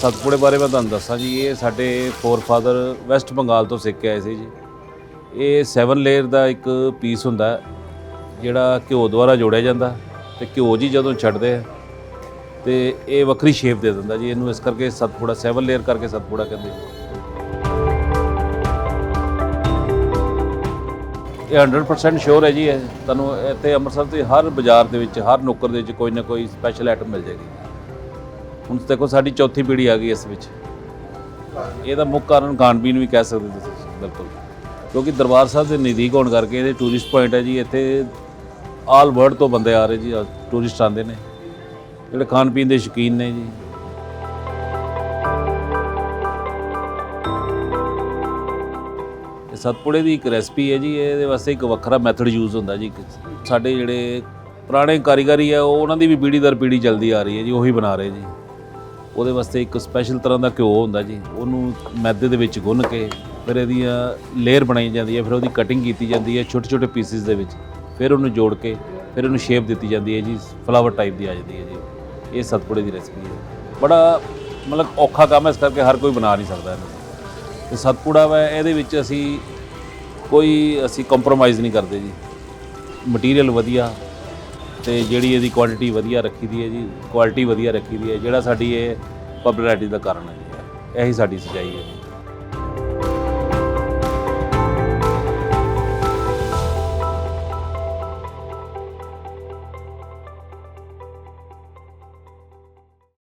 ਸਤਪੁੜੇ ਬਾਰੇ ਮੈਂ ਤੁਹਾਨੂੰ ਦੱਸਾਂ ਜੀ, ਇਹ ਸਾਡੇ ਫੋਰਫਾਦਰ ਵੈਸਟ ਬੰਗਾਲ ਤੋਂ ਸਿੱਖ ਕੇ ਆਏ ਸੀ ਜੀ। ਇਹ 7 ਲੇਅਰ ਦਾ ਇੱਕ ਪੀਸ ਹੁੰਦਾ ਜਿਹੜਾ ਘਿਓ ਦੁਆਰਾ ਜੋੜਿਆ ਜਾਂਦਾ ਤੇ ਘਿਓ ਜੀ ਜਦੋਂ ਛੱਡਦੇ ਆ ਤੇ ਇਹ ਵੱਖਰੀ ਸ਼ੇਪ ਦੇ ਦਿੰਦਾ ਜੀ, ਇਹਨੂੰ ਇਸ ਕਰਕੇ ਸਤਪੁੜਾ 7 ਲੇਅਰ ਕਰਕੇ ਸਤਪੁੜਾ ਕਹਿੰਦੇ ਜੀ ਇਹ 100% ਸ਼ੋਰ ਹੈ ਜੀ, ਇਹ ਤੁਹਾਨੂੰ ਇੱਥੇ ਅੰਮ੍ਰਿਤਸਰ ਦੇ ਹਰ ਬਾਜ਼ਾਰ ਦੇ ਵਿੱਚ, ਹਰ ਨੁੱਕਰ ਦੇ ਵਿੱਚ ਕੋਈ ਨਾ ਕੋਈ ਸਪੈਸ਼ਲ ਆਈਟਮ ਮਿਲ ਜਾਏਗੀ। ਹੁਣ ਦੇਖੋ ਸਾਡੀ ਚੌਥੀ ਪੀੜ੍ਹੀ ਆ ਗਈ ਇਸ ਵਿੱਚ। ਇਹਦਾ ਮੁੱਖ ਕਾਰਨ ਖਾਣ ਪੀਣ ਵੀ ਕਹਿ ਸਕਦੇ ਤੁਸੀਂ, ਬਿਲਕੁਲ। ਕਿਉਂਕਿ ਦਰਬਾਰ ਸਾਹਿਬ ਦੇ ਨਜ਼ਦੀਕ ਹੋਣ ਕਰਕੇ ਇਹਦੇ ਟੂਰਿਸਟ ਪੁਆਇੰਟ ਹੈ ਜੀ, ਇੱਥੇ ਆਲ ਵਰਲਡ ਤੋਂ ਬੰਦੇ ਆ ਰਹੇ ਜੀ ਟੂਰਿਸਟ ਆਉਂਦੇ ਨੇ। ਜਿਹੜੇ ਖਾਣ ਪੀਣ ਦੇ ਸ਼ੌਕੀਨ ਨੇ ਜੀ। ਇਹ ਸਤਪੁੜੇ ਦੀ ਇੱਕ ਰੈਸਪੀ ਹੈ ਜੀ, ਇਹਦੇ ਵਾਸਤੇ ਇੱਕ ਵੱਖਰਾ ਮੈਥਡ ਯੂਜ਼ ਹੁੰਦਾ ਜੀ। ਸਾਡੇ ਜਿਹੜੇ ਪੁਰਾਣੇ ਕਾਰੀਗਰੀ ਹੈ, ਉਹ ਉਹਨਾਂ ਦੀ ਵੀ ਪੀੜ੍ਹੀ ਦਰ ਪੀੜ੍ਹੀ ਜਲਦੀ ਆ ਰਹੀ ਹੈ ਜੀ, ਉਹੀ ਬਣਾ ਰਹੇ ਜੀ। ਉਹਦੇ ਵਾਸਤੇ ਇੱਕ ਸਪੈਸ਼ਲ ਤਰ੍ਹਾਂ ਦਾ ਘਿਓ ਹੁੰਦਾ ਜੀ। ਉਹਨੂੰ ਮੈਦੇ ਦੇ ਵਿੱਚ ਗੁੰਨ ਕੇ ਫਿਰ ਇਹਦੀਆਂ ਲੇਅਰ ਬਣਾਈ ਜਾਂਦੀ ਹੈ ਫਿਰ ਉਹਦੀ ਕਟਿੰਗ ਕੀਤੀ ਜਾਂਦੀ ਹੈ ਛੋਟੇ ਛੋਟੇ ਪੀਸਿਸ ਦੇ ਵਿੱਚ। ਫਿਰ ਉਹਨੂੰ ਜੋੜ ਕੇ ਫਿਰ ਉਹਨੂੰ ਸ਼ੇਪ ਦਿੱਤੀ ਜਾਂਦੀ ਹੈ ਜੀ ਫਲਾਵਰ ਟਾਈਪ ਦੀ ਆ ਜਾਂਦੀ ਹੈ ਜੀ। ਇਹ ਸਤਪੁੜੇ ਦੀ ਰੈਸਪੀ ਹੈ। ਬੜਾ ਮਤਲਬ ਔਖਾ ਕੰਮ ਹੈ, ਇਸ ਕਰਕੇ ਹਰ ਕੋਈ ਬਣਾ ਨਹੀਂ ਸਕਦਾ ਇਹਨੂੰ। ਤੇ ਸਤਪੁੜਾ ਵਾ, ਇਹਦੇ ਵਿੱਚ ਅਸੀਂ ਕੋਈ ਅਸੀਂ ਕੰਪਰੋਮਾਈਜ਼ ਨਹੀਂ ਕਰਦੇ ਜੀ। ਮਟੀਰੀਅਲ ਵਧੀਆ ਤੇ ਜਿਹੜੀ ਇਹਦੀ ਕੁਆਲਿਟੀ ਵਧੀਆ ਰੱਖੀ ਦੀ ਹੈ ਜੀ ਕੁਆਲਿਟੀ ਵਧੀਆ ਰੱਖੀ ਦੀ ਹੈ, ਜਿਹੜਾ ਸਾਡੀ ਇਹ ਪਪੂਲੈਰਿਟੀ ਦਾ ਕਾਰਨ ਹੈ ਜੀ। ਇਹੀ ਸਾਡੀ ਸਚਾਈ ਹੈ